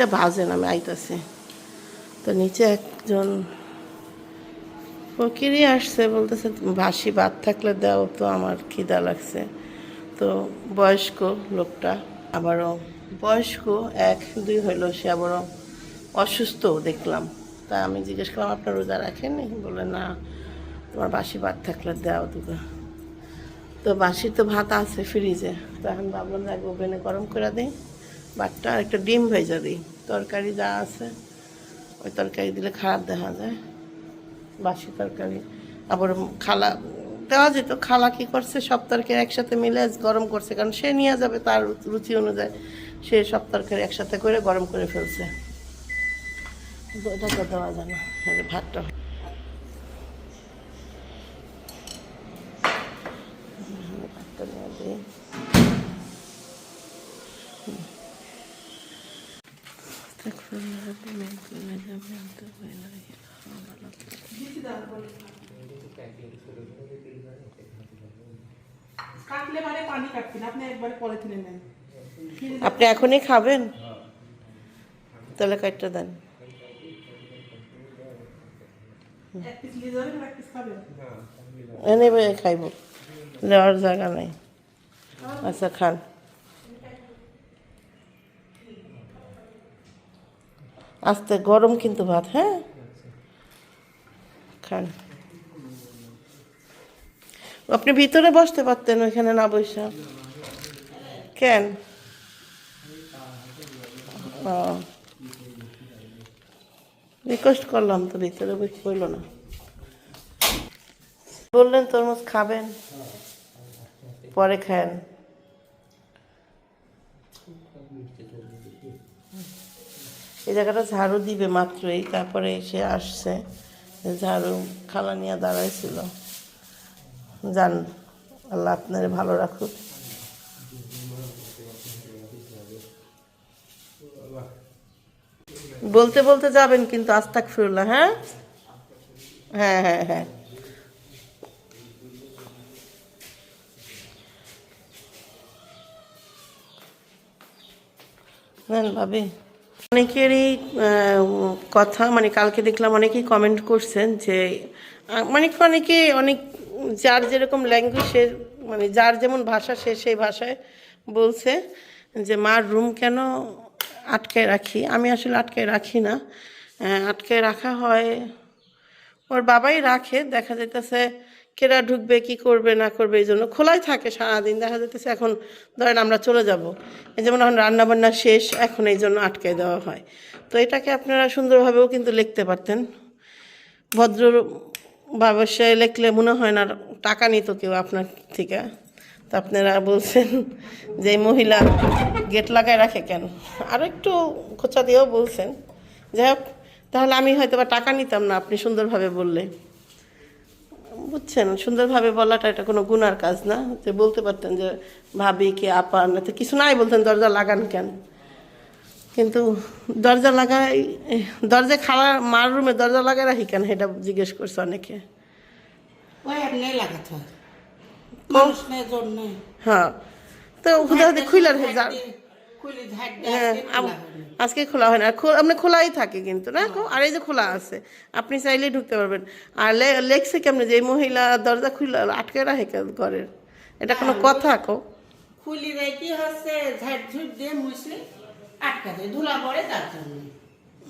চারটা বাজে নামে আইতাছি। তো নিচে একজন ফকিরই আসছে, বলতেছে, বাসি ভাত থাকলে দাও তো, আমার খিদা লাগছে। তো বয়স্ক লোকটা, আবারও বয়স্ক, এক, দুই হইল, সে আবারও অসুস্থ দেখলাম। তা আমি জিজ্ঞেস করলাম, আপনার রোজা রাখেননি বলে না, তোমার বাসি ভাত থাকলে দাও দুটো তো বাসি তো ভাত আছে ফ্রিজে। তখন ভাবলাম যে ওভেনে গরম করে দিই। আর একটা ডিম ভেজা দিই। তরকারি যা আছে, ওই তরকারি দিলে খারাপ দেখা যায়। বাসি তরকারি। আবার খালা, দেওয়া যেত, খালা কি করছে, সব তরকারি একসাথে মিলে গরম করছে, কারণ সে নিয়ে যাবে তার রুচি অনুযায়ী। সে সব তরকারি একসাথে করে গরম করে ফেলছে। দেওয়া যায় না, ভাতটা। আপনি এখনই খাবেন? তাহলে কাটটা দেন। খাইব। দেওয়ার জায়গা নাই। আচ্ছা খান। আস্তে গরম কিন্তু ভাত হ্যাঁ? খান। আপনি ভিতরে বসতে পারতেন ওইখানে না বসে। কেন? রিকোয়েস্ট করলাম তো ভিতরে বইল না। বললেন তরমুজ খাবেন, পরে খান। এই জায়গাটা ঝাড়ু দিবে মাত্রই, তারপরে এসে আসছে। ঝাড়ু খালা নিয়ে দাঁড়াইছিল। যান আল্লাহ আপনার ভালো রাখুক। বলতে বলতে যাবেন কিন্তু আস্তাক ফিরুল্লাহ হ্যাঁ? হ্যাঁ হ্যাঁ হ্যাঁ। নেন ভাবি। অনেকেরই কথা মানে কালকে দেখলাম অনেকেই কমেন্ট করছেন যে মানে অনেকে, অনেক যার যেরকম ল্যাঙ্গুয়েজের মানে যার যেমন ভাষা সে সেই ভাষায় বলছে যে মার রুম কেন আটকায় রাখি? আমি আসলে আটকায় রাখি না। আটকে রাখা হয়, ওর বাবাই রাখে, দেখা যাইতেছে কেরা ঢুকবে, কি করবে, না করবে, এই জন্য খোলাই থাকে সারাদিন। দেখা যাইতেছে এখন, ধরেন আমরা চলে যাব। এই যেমন এখন রান্নাবান্না শেষ, এখন এই জন্য আটকে দেওয়া হয়। তো এটাকে আপনারা সুন্দরভাবেও কিন্তু লিখতে পারতেন। ভদ্র ব্যবসায় লিখলে মনে হয় না, টাকা নিত কেউ আপনার থেকে। তো আপনারা বলছেন যে মহিলা গেট লাগায় রাখে কেন? আরও একটু খোঁচা দিয়েও বলছেন। যাই হোক, তাহলে আমি হয়তো বা টাকা নিতাম না, আপনি সুন্দরভাবে বললে বুঝছেন সুন্দরভাবে বলাটা এটা কোনো গুনার কাজ না। যে বলতে পারতেন যে ভাবি কি আপা না তো কিছু নাই বলতেন দরজা লাগান কেন? কিন্তু দরজা লাগাই দরজা খালা মার রুমে দরজা লাগাই রাখি কেন? এটা জিজ্ঞেস করছে অনেকে। হয়। হ্যাঁ। তো হুদি খুইলার হয়ে হ্যাঁ আজকে খোলা হয় না। আপনি খোলাই থাকে কিন্তু না? আর এই যে খোলা আছে আপনি চাইলেই ঢুকতে পারবেন। আর লেখছে কেমন যে এই মহিলা দরজা খুলে আটকে রাখে ঘরের? এটা কোনো কথা কো খুলি রেখে হচ্ছে ঝাড়ঝুট দিয়ে মুছে আটকা দেয় ধুলা পড়ে তার জন্য।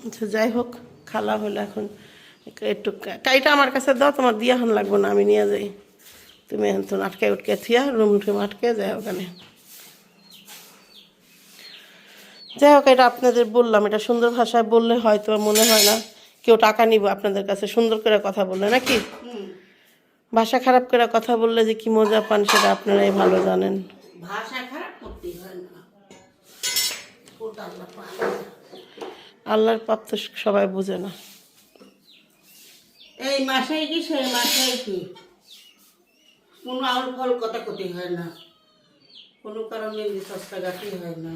আচ্ছা যাই হোক খালা হলো এখন একটু কাইটা আমার কাছে দাও তোমার দিয়া হন লাগবো না আমি নিয়ে যাই। তুমি এখন তো আটকে উটকে থিয়া রুম টুম আটকে যাই ওখানে যাই হোক এটা আপনাদের বললাম এটা সুন্দর ভাষায় বললে হয়তো মনে হয় না কেউ টাকা নিব আপনাদের কাছে সুন্দর করে কথা বললে নাকি? ভাষা খারাপ করে কথা বললে যে কি মজা পান সেটা আপনারাই ভালো জানেন। ভাষা খারাপ করতে হয় না। ওটা আল্লাহ পায়। আল্লাহর পাপ তো সবাই বুঝে না। এই মাসাই কি সেই মাসাই কি? কোনো আউল ফল কথা ক্ষতি হয় না। কোনো কারণে সস্তা গাছি হয় না।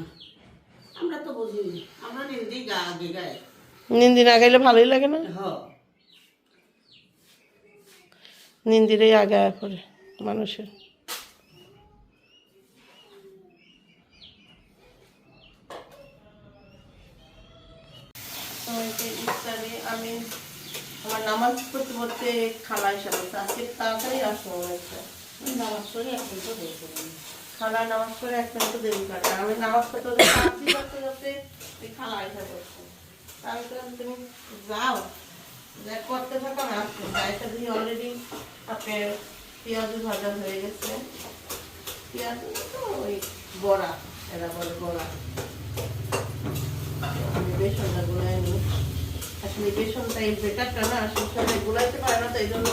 আমরা তো বুঝি আমরা নিন্দি গা আগে গায়ে। নিন্দি না গাইলে ভালোই লাগে না? নিন্দিরেই আগে করে মানুষের। ইফতারে আমি আমার নামাজ পড়তে পড়তে খালা বলছে আজকে তাড়াতাড়ি আসব নামাজ পড়ে এখন তো করুন খালা তো ওই বড়া, এরা বলে বড়া। আমি বেসনটা গুলাই নিই। বেসনটা এই বেটারটা না সবসময় গুলাইতে পারে না, তো এই জন্য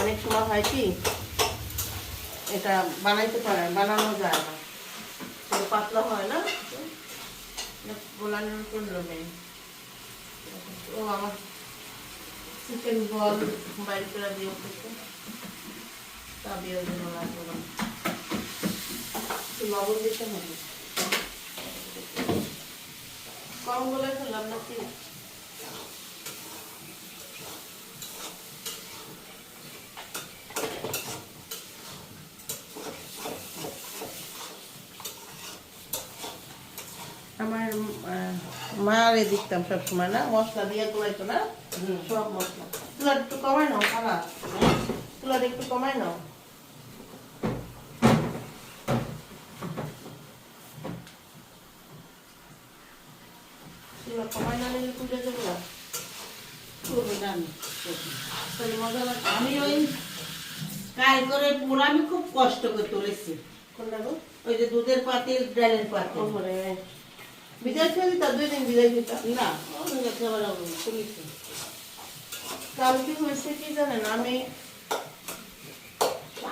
অনেক সময় হয় কি এটা বানাইতে পারে বানানো যায় না। তো পাতলা হয় না? গোলানোর জন্য নেই ও আমার চিকেন বল বাইর করে দিয়ে উঠেছে তা দিয়ে জন্য লাগবে না। লবণ দিতে হবে। কম বলে ফেললাম নাকি আমার আহ, মারে দেখতাম সবসময় না মশলা দিয়ে তোলাইতো না সব মশলা। তুলার একটু কমাই নাও খালা। তুলার একটু কমাই নাও। কমাই না নিলে পুজো দেবো না। আমি। আমি ওই কাল করে পুরো আমি খুব কষ্ট করে তুলেছি। ওই যে দুধের পাতিল ডালের পাতিল। বিদায় খেয়ে দুই দিন বিদায় দিতা না কালকে হয়েছে কি জানেন আমি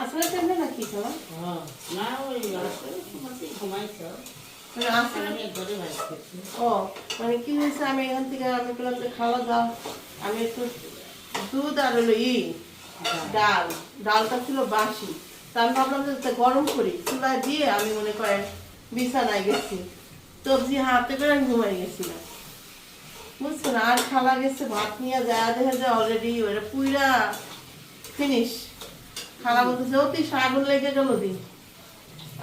আসলে টাইমে না কি হ্যাঁ না ওই আসলে সময়তেই ঘুমাইছ। আসলে আমি একবারে ভাই খেয়েছি ও মানে কি হয়েছে আমি এখান থেকে আমি বললাম যে খাওয়া দাও। আমি একটু দুধ আর হলো ই ডাল। ডালটা ছিল বাসি। তা আমি ভাবলাম যে গরম করি চুলায় দিয়ে আমি মনে করেন বিছানায় গেছি। সবজি হাতে করে আমি ঘুমাই গেছিলাম। বুঝছ না? আর খালা গেছে, ভাত নিয়ে যায় দেখা যায় অলরেডি ওটা পুইরা। ফিনিশ খালা বলতেছে অতি আগুন লেগে গেল দিন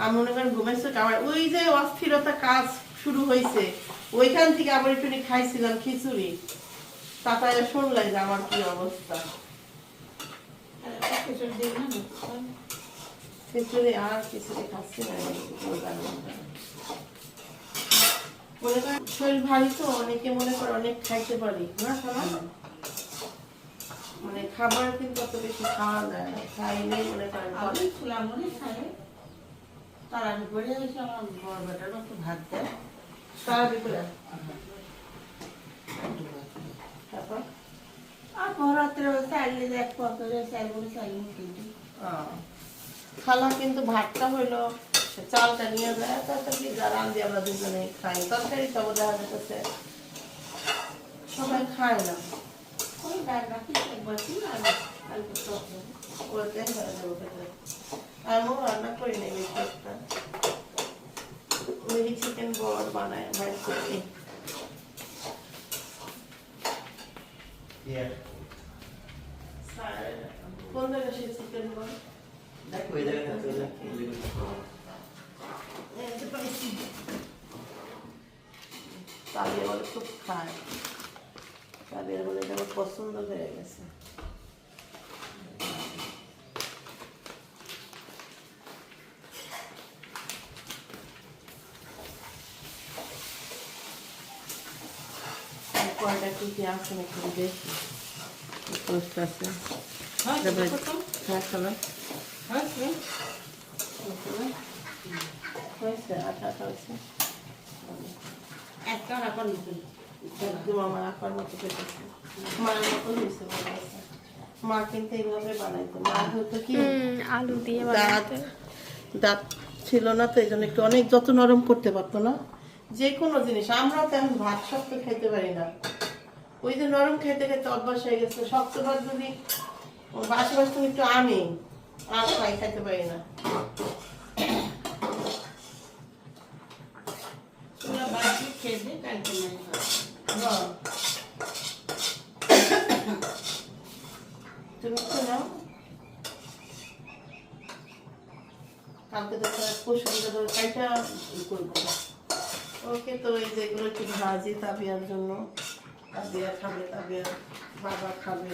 আমি মনে করেন ঘুমাইছে আমার ওই যে অস্থিরতা কাজ শুরু হয়েছে। ওইখান থেকে আবার একটু খাইছিলাম খিচুড়ি। তাতায় শুনলাই যে আমার কি অবস্থা। খিচুড়ি আর খিচুড়ি খাচ্ছি না। মনে করেন শরীর ভারী তো অনেকে মনে করে অনেক খাইতে পারি। না? মানে খাবার কিন্তু অত বেশি খাওয়া যায় না খাইলে মনে করেন আমি ছিলাম মনে খাই। তার আমি করে হয়েছে আমার বড় বেটারও একটু ভাত দেয়। সারা বিকেলে তারপর? আর চাইলে এক চাইল চাইল খালা কিন্তু ভাতটা হইল চালটা নিয়ে যায় তরকারি যা রান্ধি আমরা দুজনে খাই। তরকারি তো দেখা যেতেছে সবাই খায় না। আমিও রান্না করি না বেশি একটা। ওই চিকেন বড় বানায় বাইর করি. কোন জায়গায় সে চিকেন বড় দেখো এই জায়গাটা আছে, ওই জায়গাটা। এই যে পাইছি। তাবিয়া খায়। তাবিয়া বলে এটা আমার পছন্দ হয়ে গেছে। কয়টা কি কি আছে নাকি দেখি। পোস্ট আছে? হয় তারপরে দেখো তো হ্যাঁ চলো। হয়েছে হয়েছে হয়েছে একটা রাখার মতন একদম আমার আঁকার মতো পেটেছে মায়ের মতো হয়েছে মা কিন্তু এইভাবে বানাইতো মা হতো কি আলু দিয়ে দাঁত দাঁত ছিল না তো এই জন্য একটু অনেক যত নরম করতে পারতো না। যে কোনো জিনিস আমরাও তেমন ভাত শক্ত খাইতে পারি না। ওই যে নরম খাইতে খাইতে অভ্যাস হয়ে গেছে শক্ত ভাত যদি বাসে বাসে একটু আনি আর খাই খাইতে পারি না। খেয়ে দে কালকে নাই হ্যাঁ। তুমি তো নাও। কালকে তো পরশু করব। ওকে, তো এই যেগুলো একটু ভাজি তাবিয়ার জন্য। তাবিয়া খাবে তাবিয়া বাবা খাবে।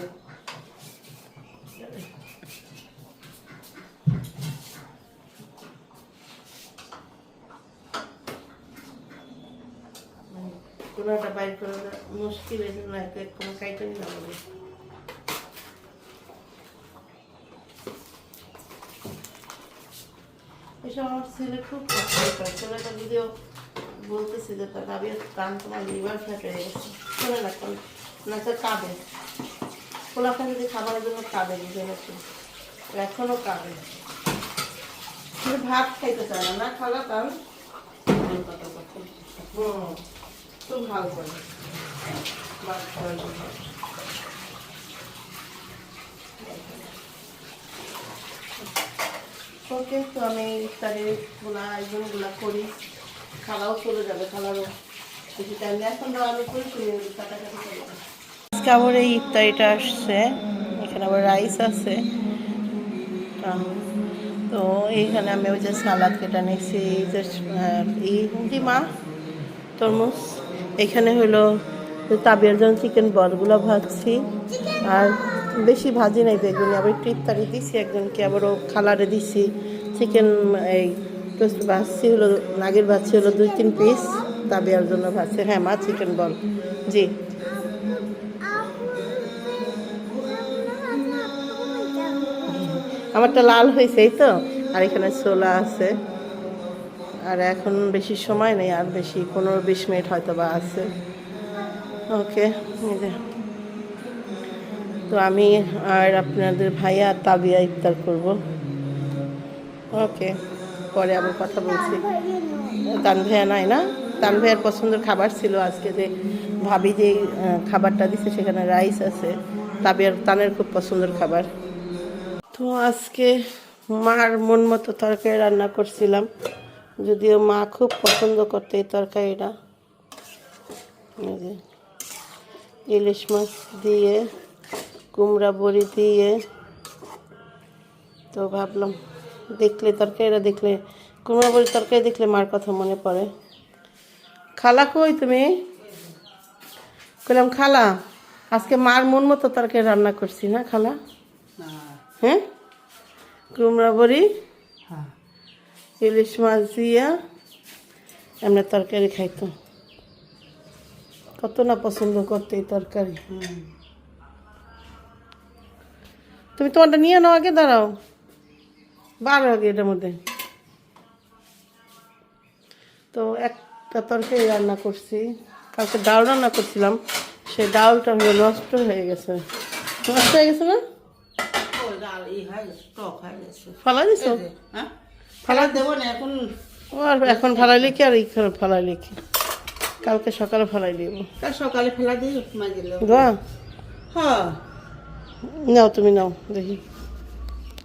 কোনো একটা বাইর করে মুশকিল, এই নিলাম আমি। এসব আমার ছেলে খুব করে। ছেলেটা যদিও বলতেছে যে তার দাবি কান তোমার লিভার ফ্যাট গেছে। শোনে না না তো কাঁদে। খোলাটা যদি খাবারের জন্য কাঁদে, বুঝে গেছে? এখনও কাঁদে। ভাত খাইতে চায় না। না খালা তার হুম। খুব ভালো করে। ওকে তো আমি ইফতারেরগুলা আয়োজনগুলা করি। খালাও চলে যাবে খালারও বেশি টাইম নেই। এখন তো আমি করি কাটাকাটি করে আজকে আবার এই ইফতারিটা আসছে। এখানে আবার রাইস আছে। তো এইখানে আমি ওই যে সালাদ কেটে নিয়েছি এই যে এই কি মা তরমুজ। এখানে হলো তাবিয়ার জন্য চিকেন বলগুলো ভাজছি। আর বেশি ভাজি নাই বেগুনি আবার একটু দিছি একজনকে আবারও খালারে দিছি। চিকেন এই ভাজছি হলো, নাগের ভাজছি হলো দুই তিন পিস তাবিয়ার জন্য ভাজছি। হ্যাঁ মা চিকেন বল। জি। আমারটা লাল হয়েছে, এই তো। আর এখানে ছোলা আছে। আর এখন বেশি সময় নেই, আর বেশি পনেরো বিশ মিনিট হয়তো বা আছে। ওকে তো আমি আর আপনাদের ভাইয়া তাবিয়া ইফতার করব। ওকে, পরে আবার কথা বলছি। তান ভাইয়া নাই না? তান ভাইয়ার পছন্দের খাবার ছিল আজকে যে ভাবি যে খাবারটা দিছে, সেখানে রাইস আছে। তাবিয়ার, তানের খুব পছন্দের খাবার। তো আজকে মার মন মতো তরকারি রান্না করছিলাম। যদিও মা খুব পছন্দ করতে এই তরকারিটা। ইলিশ মাছ দিয়ে কুমড়া বড়ি দিয়ে। তো ভাবলাম দেখলে তরকারিটা দেখলে কুমড়া বড়ি তরকারি দেখলে মার কথা মনে পড়ে। খালা কই তুমি? কইলাম খালা আজকে মার মন মতো তরকারি রান্না করছি না খালা? হ্যাঁ? কুমড়া বড়ি ইলিশ মাছ দিয়া আমরা তরকারি খাইতো। কত না পছন্দ করতে এই তরকারি। তুমি তোমারটা নিয়ে নাও আগে দাঁড়াও। বারো আগে এটার মধ্যে। তো একটা তরকারি রান্না করছি। কালকে ডাল রান্না করছিলাম। সেই ডালটা হলো নষ্ট হয়ে গেছে। নষ্ট হয়ে গেছে না? ফলা দিছো? হ্যাঁ? ফেলা দেবো না এখন এখন ফালাইলে কি আর এই ফালাইলে কি? কালকে সকালে ফালাই দিব। কাল সকালে ফেলা দিই দোয়া হ্যাঁ। নাও তুমি নাও দেখি।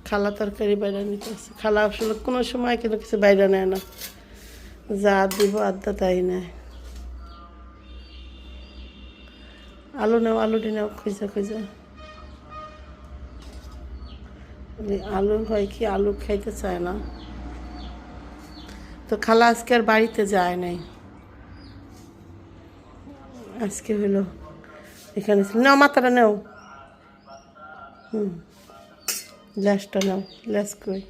খালা তরকারি বাইরে নিতে আসছে। খালা আসলে কোনো সময় কিন্তু কিছু বাইরে নেয় না। যা দিব আড্ডা তাই নেয়। আলু নাও আলুটি নাও খুঁজে খুঁজে। আলু হয় কি? আলু খাইতে চায় না। তো খালা আজকে আর বাড়িতে যায় নাই। আজকে হলো এখানে নাও, মাথাটা নাও। হুম ল্যাসটা নাও ল্যাস কই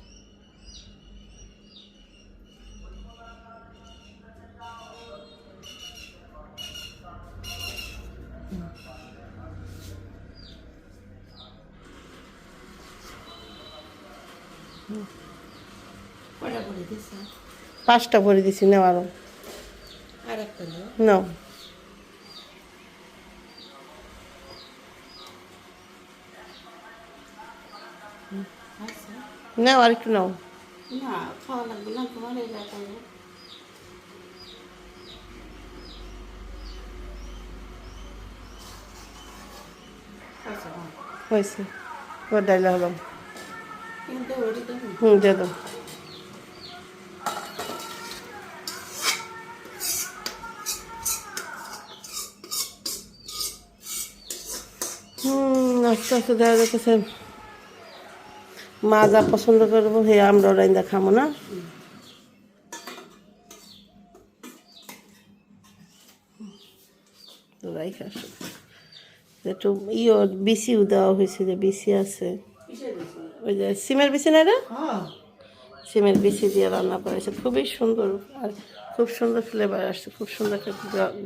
কটা করে দিছে পাঁচটা ভরে দিছি নাও আরও আর একটা দাও নাও আচ্ছা নাও আর একটু নাও না খাওয়া লাগবে না তোমার এই এলাকায় আচ্ছা হ্যাঁ। হয়েছে এবার ডাইলা হলাম কিন্তু ওটি তো হুম দিয়ে দাও হুম আস্তে আস্তে দেখা যাচ্ছে মা যা পছন্দ করব হে আমরা রাইন্দা খামো না? একটু ইও বিসিও দেওয়া হয়েছে যে বিসি আছে। ওই যে সিমের বিসি না রে হ্যাঁ। সিমের বিসি দিয়ে রান্না করেছে খুবই সুন্দর আর খুব সুন্দর ফ্লেভার আসছে। খুব সুন্দর একটা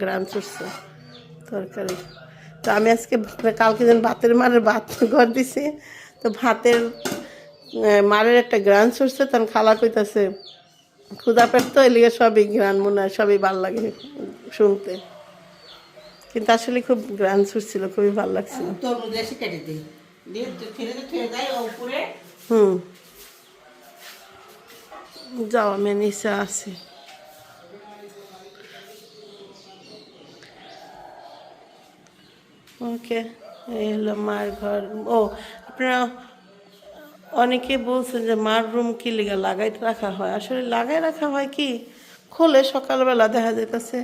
গ্রাম চড়ছে তরকারি। তো আমি আজকে কালকে যেন ভাতের মারের ভাত ঘর দিছি। তো ভাতের মারের একটা গ্রান চড়ছে তখন খালা কইতাছে ক্ষুদা পেট তো এলিগে সবই গ্রান মনে হয় সবই ভালো লাগে শুনতে। কিন্তু আসলে খুব গ্রান ছুটছিল খুবই ভালো লাগছিল। হুম। যাও আমি নিচে আছি। ওকে, এই হলো মার ঘর। ও, আপনারা অনেকে বলছেন যে মার রুম কি লিগা লাগাই রাখা হয়? আসলে লাগাই রাখা হয় কি? খোলে সকালবেলা দেখা যাইতেছে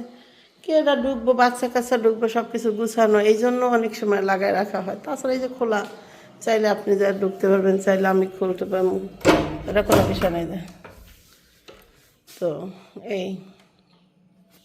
কে এটা ঢুকবো, বাচ্চা কাচ্চা ঢুকবো সব কিছু গুছানো, এই জন্য অনেক সময় লাগাই রাখা হয়। তাছাড়া এই যে খোলা, চাইলে আপনি যা ঢুকতে পারবেন, চাইলে আমি খুলতে পারব। এটা কোনো বিষয় নাই তো, এই।